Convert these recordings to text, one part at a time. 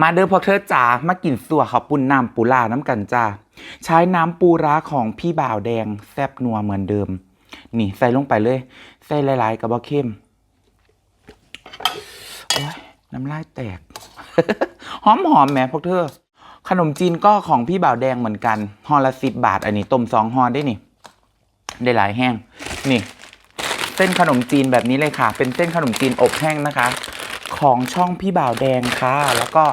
มาเด้อพวกเธอจ๋ามากินสัวข้าวปุ้นน้ำปูลาน้ำกันจ้าใช้น้ำปูร้าของพี่บ่าวแดงแซบนัวเหมือนเดิม นี่ใส่ลงไปเลยใส่หลายๆกับบ่เข้มโอ้ยน้ำลายแตก หอมหอมแหมพวกเธอ ขนมจีนก็ของพี่บ่าวแดงเหมือนกันห่อละสิบบาท อันนี้ต้มสองห่อได้นี่ ได้หลายแห้ง นี่ เส้นขนมจีนแบบนี้เลยค่ะ เป็นเส้นขนมจีนอบแห้งนะคะ ของช่องพี่บ่าวแดงค่ะ แล้วก็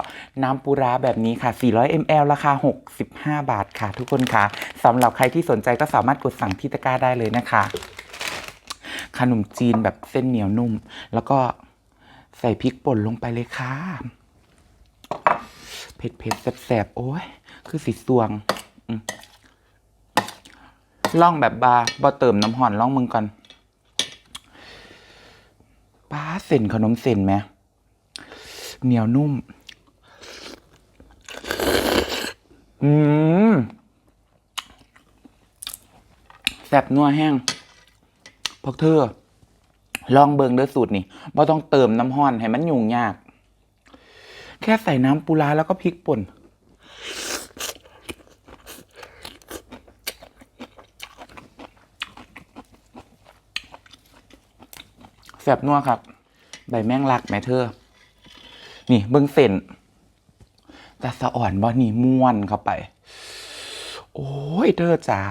น้ำปูร้าแบบนี้ค่ะ 400 ml ราคา 65 บาทค่ะ ทุกคนค่ะสำหรับใครที่สนใจก็สามารถกดสั่งที่ตะกร้าได้เลยนะคะ ขนมจีนแบบเส้นเหนียวนุ่ม แล้วก็ใส่พริกป่นลงไปเลยค่ะ เผ็ดเผ็ดๆแสบๆ โอ้ย คือสีสวงล่องแบบบาบอเติมน้ำห่อนล่องมึงก่อนป้าเส้นขนมเส้นไหม เหนียวนุ่ม อืมแสบนัวแห้งพวกเธอ ลองเบิงเด้อสูตรนี่บ่ต้องเติมน้ำห้อนให้มันยุ่งยาก แค่ใส่น้ำปูร้าแล้วก็พริกป่นแสบนัวครับ ใบแมงลักแม่เธอ นี่เบิ้งเส้นแต่สะอ่อนบ่นี่ม้วนเข้าไป โอ้ยเธอจ๋า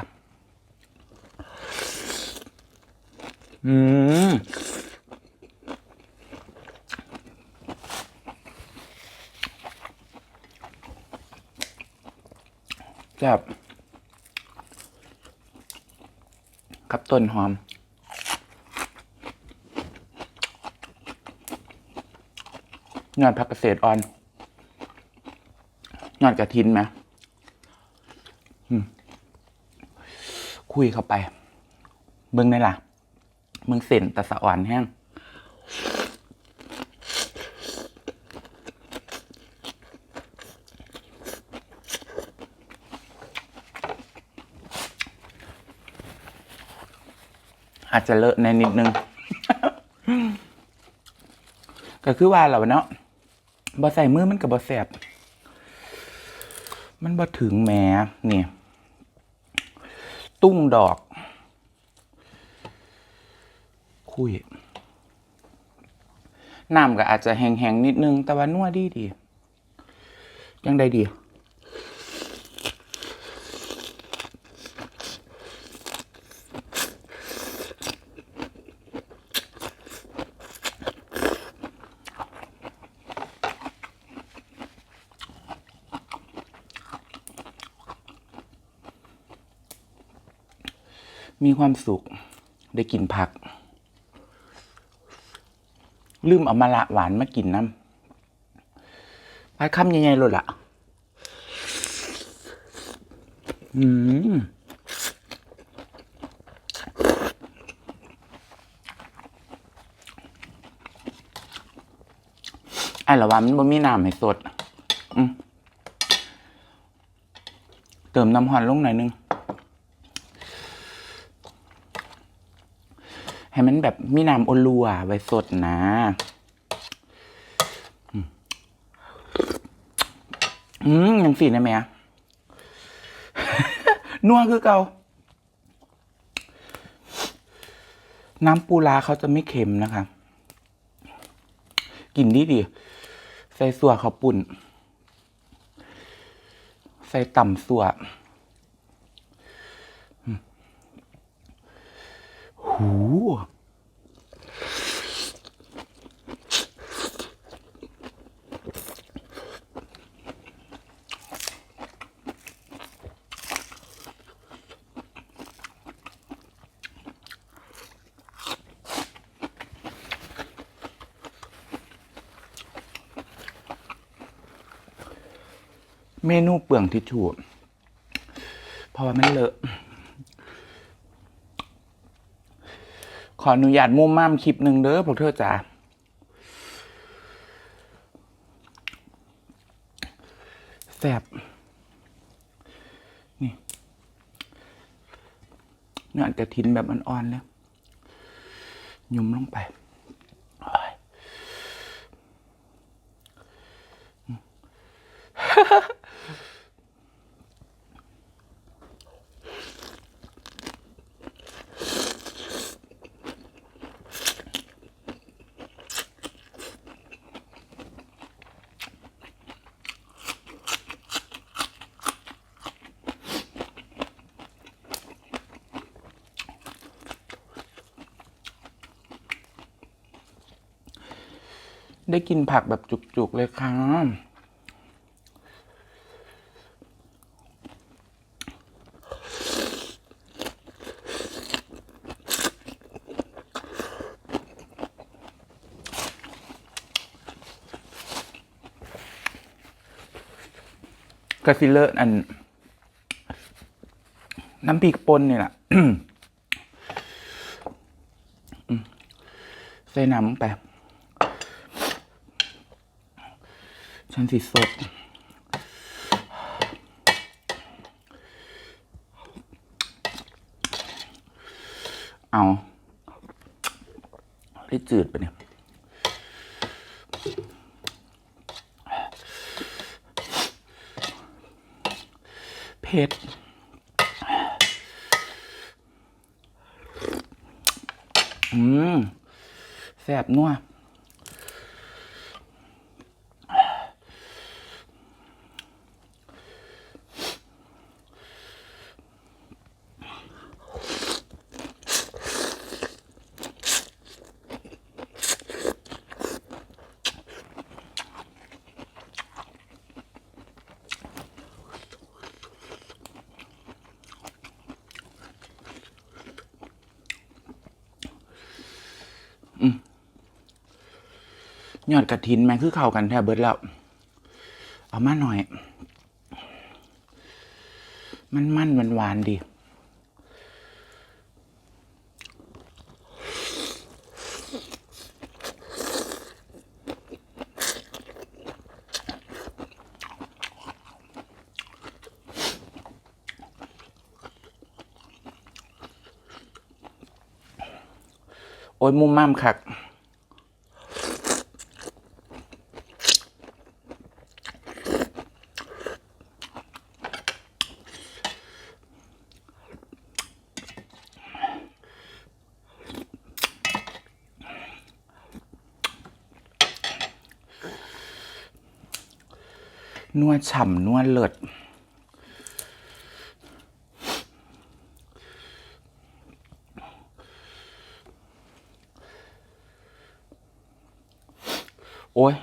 อืมแบบกับต้นหอม ยอดผักเกษตรอ่อนยอดกระทินไหมคุยเข้าไป เบิ้งได้ล่ะเบิ้งเส้นแต่สะอ่อนแห้งอาจจะเลอะในนิดนึง ก็คือว่าเราเนาะ บ่ใส่มือมันกับบ่แสบ มันบ่ถึงแหมนี่ ตุ้งดอก คุยน้ำก็อาจจะแห้งๆนิดนึง แต่ว่านัวดีดียังได้ดี มีความสุข ได้กินผัก ลืมเอามาละหวานมากินน้ำไปคำใหญ่ๆเลยล่ะ อืมไอ้ละว่ามันบ่มีน้ำให้สด อืมเติมน้ำหอนลงหน่อยนึง ให้มันแบบมีน้ำโอลัวไว้สดนะอืมยังสีนะแม่นัวคือเกาน้ำปูลาเขาจะไม่เค็มนะคะ กินดีดี ใส่สัวเขาปุ่น ใส่ต่ำสัวอืม หูเมนูเปลืองทิชชู่เพราะว่ามันเลอะ ขออนุญาตมุมม่ามคลิปหนึ่งเด้อพวกเธอจ๋าแสบนี่เนื้อกระทินแบบอ่อนๆแล้วยุ่มลงไป ได้กินผักแบบจุกๆเลยค่ะกระซิเลอร์อัน น้ำพริกป่นนี่แหละใส่น้ำไป ฉันสิสด เอาได้จืดไปเนี่ยเผ็ดอืมแซ่บนัว ยอดกระถินแม่งคือเข้ากันแทบเบิดแล้ว เอามาหน่อย มันมันหวานหวานดีโอ้ยมุมม่ามคัก นวดฉ่ำนวดเลิศโอ้ย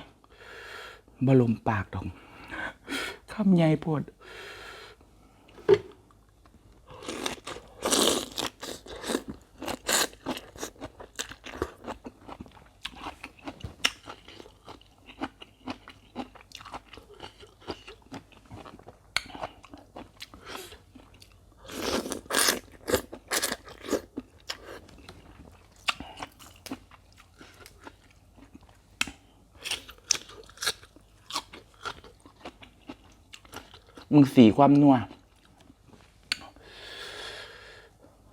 บลมปากดองคำใหญ่ปวด มึงสีความนัว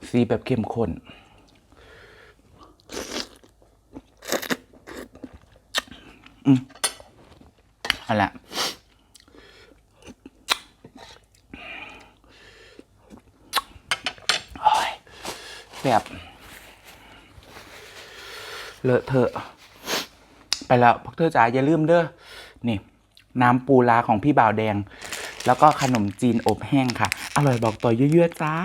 สีแบบเข้มข้นอืมเอาละโอ้ยแบบเลอะเทอะ ไปแล้วพวกเธอจ๋าอย่าลืมเด้อนี่ น้ำปูลาของพี่บ่าวแดง แล้วก็ขนมจีนอบแห้งค่ะ อร่อยบอกต่อเยอะๆจ้า